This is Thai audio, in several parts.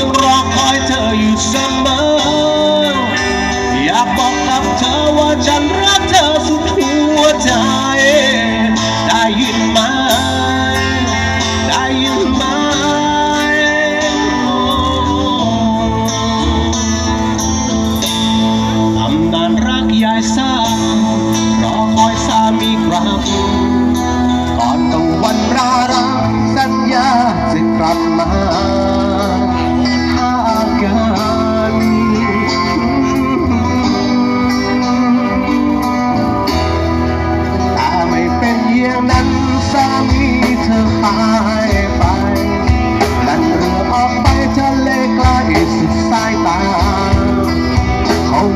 you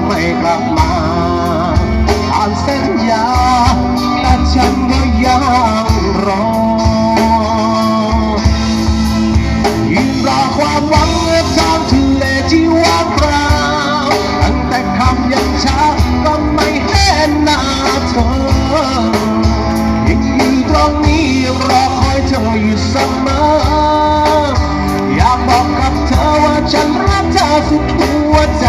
ไม่กลับมาตามสัญญาแต่ฉันก็ยังรอยิ่งรอความหวังเมื่อจางทะเลที่ว่าเปล่าตั้งแต่คำยังช้าก็ไม่เห็นหน้าเธอยังอยู่ตรงนี้รอคอยเธออยู่เสมออยากบอกกับเธอว่าฉันรักเธอสุดหัวใจ